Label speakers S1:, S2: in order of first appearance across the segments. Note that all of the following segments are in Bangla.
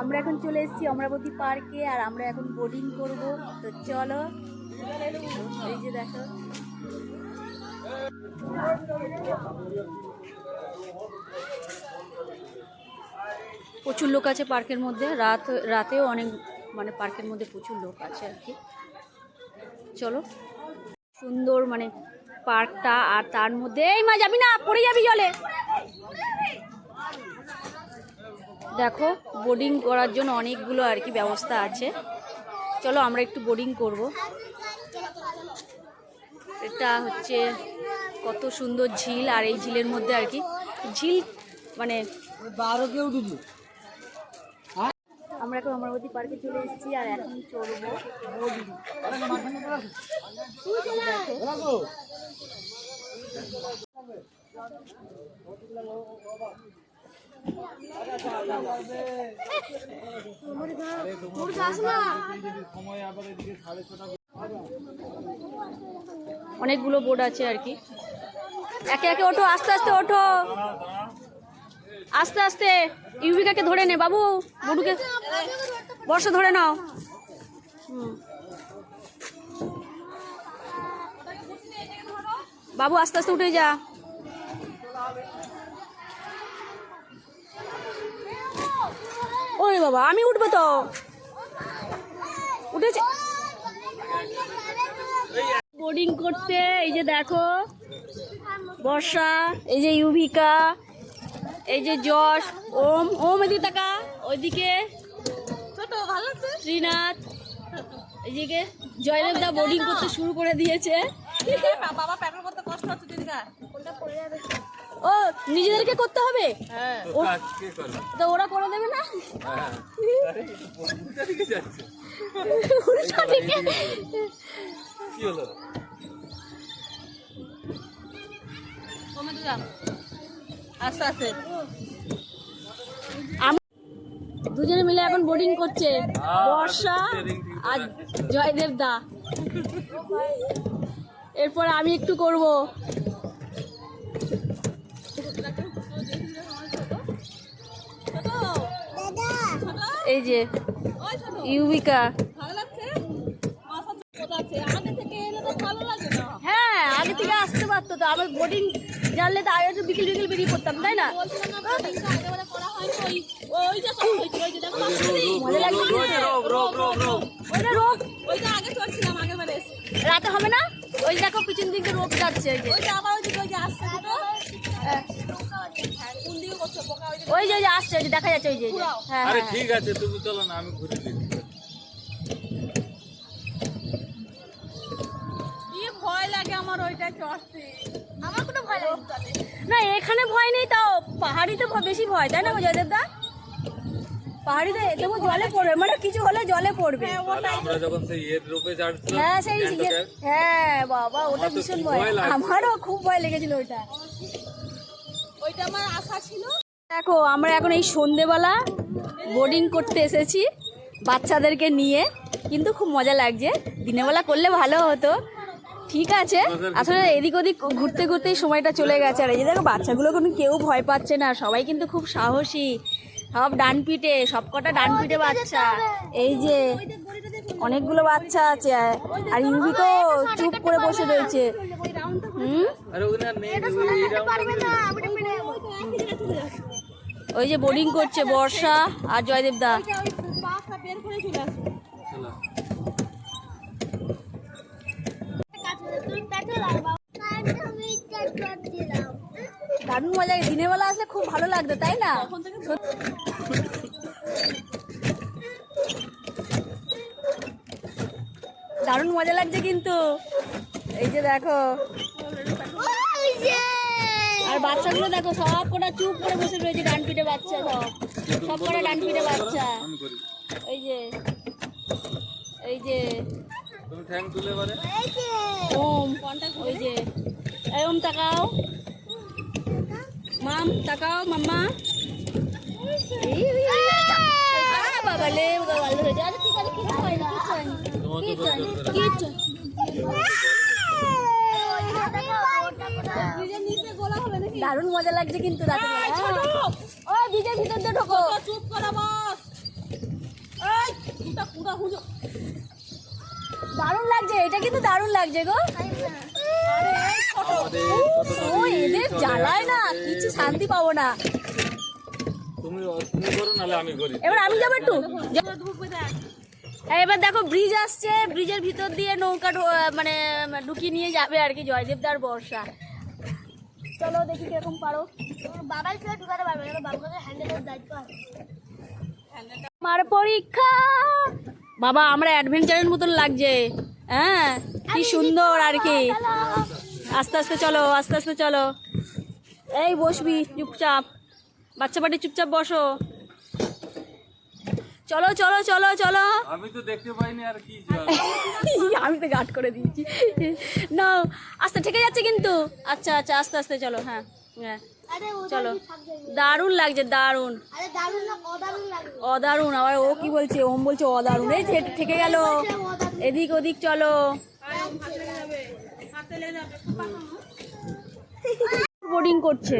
S1: আমরা এখন চলে এসেছি অমরাবতী পার্কে আর আমরা এখন বোটিং করব। তো চলো, এই যে দেখো। প্রচুর লোক আছে পার্কের মধ্যে। রাত, রাতেও অনেক মানে পার্কের মধ্যে প্রচুর লোক আছে আর কি। চলো। সুন্দর মানে পার্কটা আর তার মধ্যে এই মা, যাবি না? পড়ে যাবি জলে। দেখো বোর্ডিং করার জন্য অনেকগুলো আর কি ব্যবস্থা আছে। চলো আমরা একটু বোর্ডিং করব। এটা হচ্ছে কত সুন্দর ঝিল আর এই ঝিলের মধ্যে আর কি। ঝিল মানে
S2: বারো কেউ ডুবি
S1: আমরা এখন অমরাবতী পার্কে চলে এসেছি আর এখন চলবো অনেকগুলো বোর্ড আছে আর কি। একে একে ওঠো, আস্তে আস্তে ওঠো। আস্তে আস্তে ইউবিকাকে ধরে নে বাবু, বড়ুকে। বর্ষ, ধরে নাও। বাবু, আস্তে আস্তে উঠে যা ওরে বাবা আমি উঠবো তো। উঠেছে। বোর্ডিং করতে এই যে দেখো বর্ষা এই যে ইউভিকা এই যে যশ ওম ওম এদিকে তাকা ওইদিকে শ্রীনাথ এদিকে জয়দেব দা বোর্ডিং করতে শুরু করে দিয়েছে।
S3: বাবা প্যাডেল করতে কষ্ট হচ্ছে দিদিকা
S1: ও নিজেদেরকে করতে হবে?
S3: হ্যাঁ।
S1: তো ওরা করে দেবে না? উল্টা দিকে।
S3: কমে যা আস্তে আস্তে
S1: দুজনে মিলে এখন বোর্ডিং করছে। বর্ষা আর জয়দেব দা। এরপর আমি একটু করব। এই যে ইউবিকা
S3: ভালো লাগছে? মাথা ছোট আছে। আগে থেকে এলে তো ভালো লাগে না।
S1: হ্যাঁ আগে থেকে আসতে পারতো তো। আবার বোর্ডিং জানলে তো আগে বিকেল বিকেল বেরিয়ে পড়তাম তাই না? রাতে হবে না? ওই দেখো পিছন দিকে রোপ যাচ্ছে ওই যে।
S3: আবার ওই যে আসছে ওই যে
S1: আসছে ওই যে দেখা যাচ্ছে ওই যে হ্যাঁ
S4: আরে
S1: হ্যাঁ।
S4: ঠিক আছে তুমি চলো না আমি ঘুরে
S3: ভয় লাগে আমার ওইটা চড়তে আমার কোনো ভয় লাগে
S1: না। এখানে ভয় নেই তাও পাহাড়িতে ভ- বেশি ভয় তাই না গো জয়দেব দা? পাহাড়িতে তবু জলে পড়বে মানে কিছু হলে জলে পড়বে।
S4: আমরা যখন সেই এর রূপে চড়ছিলাম
S1: হ্যাঁ সেই ইয়ে- হ্যাঁ বাবা ওটা ভীষণ ভয়।
S4: ভয়
S1: আমারও খুব ভয় লেগেছিল ওইটা।
S3: ওইটা আমার আশা ছিল।
S1: দেখো আমরা এখন এই সন্ধেবেলা বোর্ডিং করতে এসেছি বাচ্চাদেরকে নিয়ে। কিন্তু খুব মজা লাগছে। দিনের বেলা করলে ভালো হতো। ঠিক আছে। আসলে এদিক ওদিক ঘুরতে ঘুরতেই সময়টা চলে গেছে। আর এই যে দেখো বাচ্চাগুলো কোনো কেউ ভয় পাচ্ছে না। সবাই কিন্তু খুব সাহসী। সব ডান পিঠে সব কটা ডান পিঠে বাচ্চা। এই যে অনেকগুলো বাচ্চা আছে। আর ইউবি তো চুপ করে বসে রয়েছে। হুম?
S4: ওই
S1: যে বোর্ডিং করছে বর্ষা আর জয়দেব দা। দারুণ মজা দিনের বেলা আসলে খুব ভালো লাগতো তাই না? দারুণ মজা লাগছে কিন্তু। এই যে দেখো। আর বাচ্চাগুলো দেখো সব কটা চুপ করে বসে রয়েছে ডান পিঠে বাচ্চা সব। সব কটা ডান পিঠে বাচ্চা। এই যে এই যে। ওম ওই যে। এই ওম তাকাও। মাম তাকাও মাম্মা। এই, এই, এই, আ, বাবা লে বাবা ভালো হয়েছে আরে ঠিক আছে কিছু হয় না। কিছু হয় না।
S4: তোমার
S1: হয় না,
S4: দরকার
S1: কিচ্ছু
S3: নিজের নিচে গোলা হবে নাকি
S1: দারুণ মজা লাগছে কিন্তু ও বিজের ভিতর দিয়ে ঢোকো।
S3: চুপ করা বস।
S1: দারুণ লাগছে এটা কিন্তু দারুণ লাগছে গো। ও এদের জ্বালায় না কিছু শান্তি পাবো না।
S4: তুমি তুমি করো নাহলে আমি করি।
S1: এবার আমি যাব একটু।
S3: ঢুকবে দেখ।
S1: হ্যাঁ, এবার দেখো ব্রিজ আসছে ব্রিজের ভিতর দিয়ে নৌকা মানে ঢুকিয়ে নিয়ে যাবে আর কি জয়দেবদার বর্ষা। চলো দেখি কীরকম পারো।
S2: বাবার কেউ ঢুকাতে পারবে না বাবার হ্যান্ডেলের দায়িত্ব আছে।
S1: আমার পরীক্ষা! বাবা আমরা অ্যাডভেঞ্চারের মতন লাগছে। হ্যাঁ কি সুন্দর আর কি। আস্তে আস্তে চলো আস্তে আস্তে চলো। এই বসবি চুপচাপ। বাচ্চা পাটি চুপচাপ বসো। চলো চলো চলো চলো।
S4: আমি তো দেখতে পাইনি আর কি
S1: আমি তো গাট করে দিয়েছি। না আস্তে ঠিক যাচ্ছে কিন্তু। আচ্ছা আচ্ছা আস্তে আস্তে চলো হ্যাঁ হ্যাঁ চলো। দারুণ লাগছে দারুণ।
S2: আরে অদারুণ
S1: আবার ও কি বলছে? ওম বলছে অদারুণ। এই যে থেকে গেল। এদিক ওদিক চলো। বোর্ডিং করছে।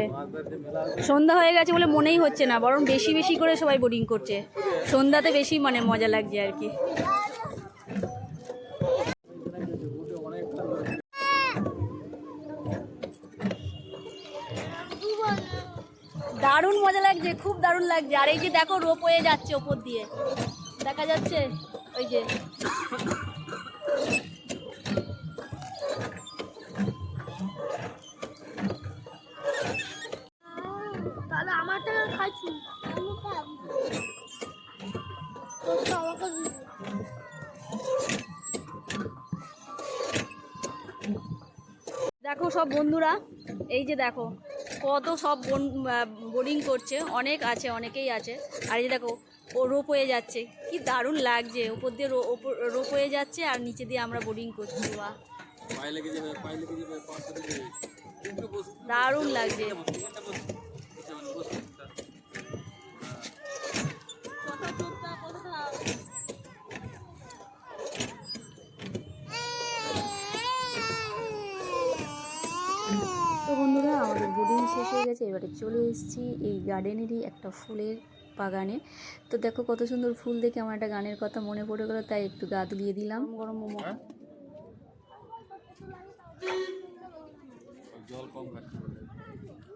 S1: সন্ধ্যা হয়ে গেছে বলে মনেই হচ্ছে না, বরং বেশি বেশি করে সবাই বোর্ডিং করছে। সন্ধ্যাতে বেশি মানে মজা লাগছে আর কি। দারুণ মজা লাগছে, খুব দারুণ লাগছে। আর এই যে দেখো, রোপ হয়ে যাচ্ছে ওপর দিয়ে। দেখা যাচ্ছে? ওই যে। সব বন্ধুরা এই যে দেখো কত সব বোর্ডিং করছে অনেক আছে অনেকেই আছে। আর এই যে দেখো ও রোপ হয়ে যাচ্ছে কি দারুণ লাগছে ওপর দিয়ে রোপ হয়ে যাচ্ছে আর নিচে দিয়ে আমরা বোর্ডিং করছি বা
S4: দারুণ লেগে যাবে পায়ে লেগে যাবে পাঁচটা লেগে যাবে কিন্তু বসে
S1: দারুণ লাগছে
S4: এখানটা বসে বসে মানে বসে
S3: ছোট চুপটা বসে থাক
S1: তো বন্ধুরা আমাদের বোর্ডিং শেষ হয়ে গেছে এবারে চলে এসেছি এই গার্ডেনেরই একটা ফুলের বাগানে। তো দেখো কত সুন্দর ফুল দেখে আমার একটা গানের কথা মনে পড়ে গেলো তাই একটু গা তুলিয়ে দিলাম। গরম মোমো।
S4: জল কম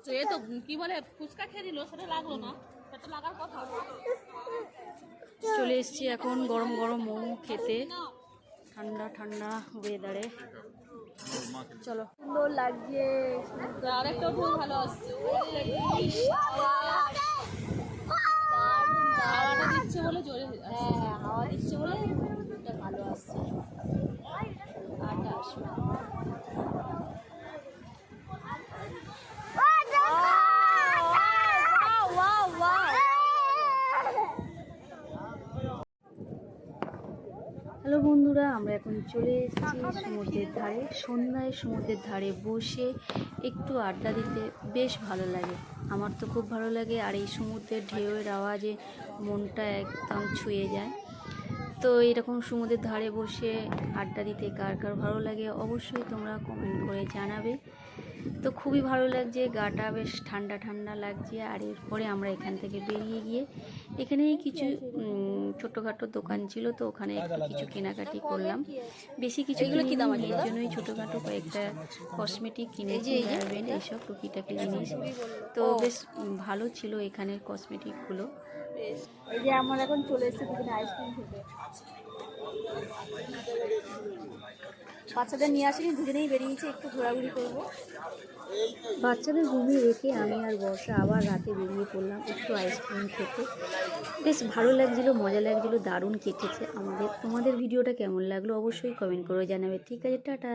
S3: তো এ তো কি বলে ফুচকা খেয়ে দিল সেটা লাগল না সেটা লাগার কথা।
S1: চলে এসেছি এখন গরম গরম মোমো খেতে। ঠান্ডা ঠান্ডা ওয়েদারে চলো। সুন্দর লাগছে
S3: আরেকটা ভুল ভালো আসছে। হাওয়াটা দিচ্ছে বলে জোরে হ্যাঁ
S1: হাওয়া দিচ্ছে বলে ভালো আসছে। আটা আসবে হ্যালো বন্ধুরা, আমরা এখন চলে এসেছি সমুদ্রের ধারে। সন্ধ্যায় সমুদ্রের ধারে বসে একটু আড্ডা দিতে। বেশ ভালো লাগে। আমার তো খুব ভালো লাগে আর এই সমুদ্রের ঢেউয়ের আওয়াজে মনটা একদম ছুঁয়ে যায়। তো এরকম সমুদ্রের ধারে বসে আড্ডা দিতে কার কার ভালো লাগে অবশ্যই তোমরা কমেন্ট করে জানাবে। তো খুবই ভালো লাগছে গাটা বেশ ঠান্ডা ঠান্ডা লাগছে আর এরপরে আমরা এখান থেকে বেরিয়ে গিয়ে এখানেই কিছু ছোটোখাটো দোকান ছিল তো ওখানে একটু কিছু কেনাকাটি করলাম। বেশি কিছু এগুলো কি দাম আছে? এর জন্যই ছোটোখাটো কয়েকটা কসমেটিক কিনেছি হেয়ারব্যান্ড এইসব টুকিটাকি জিনিস। তো বেশ ভালো ছিল এখানের কসমেটিকগুলো এই যে আমরা এখন চলে এসেছি আইসক্রিম খেতে। বাচ্চাদের নিয়ে আসিনি, দুজনেই বেরিয়েছে, একটু ঘোরাঘুরি করব। বাচ্চাদের ঘুমিয়ে রেখে আমি আর বর্ষা আবার রাতে বেরিয়ে পড়লাম একটু আইসক্রিম খেতে। বেশ ভালো লাগছিল, মজা লাগছিল, দারুণ কেটেছে আমাদের। তোমাদের ভিডিওটা কেমন লাগল অবশ্যই কমেন্ট করে জানাবে। ঠিক আছে, টাটা।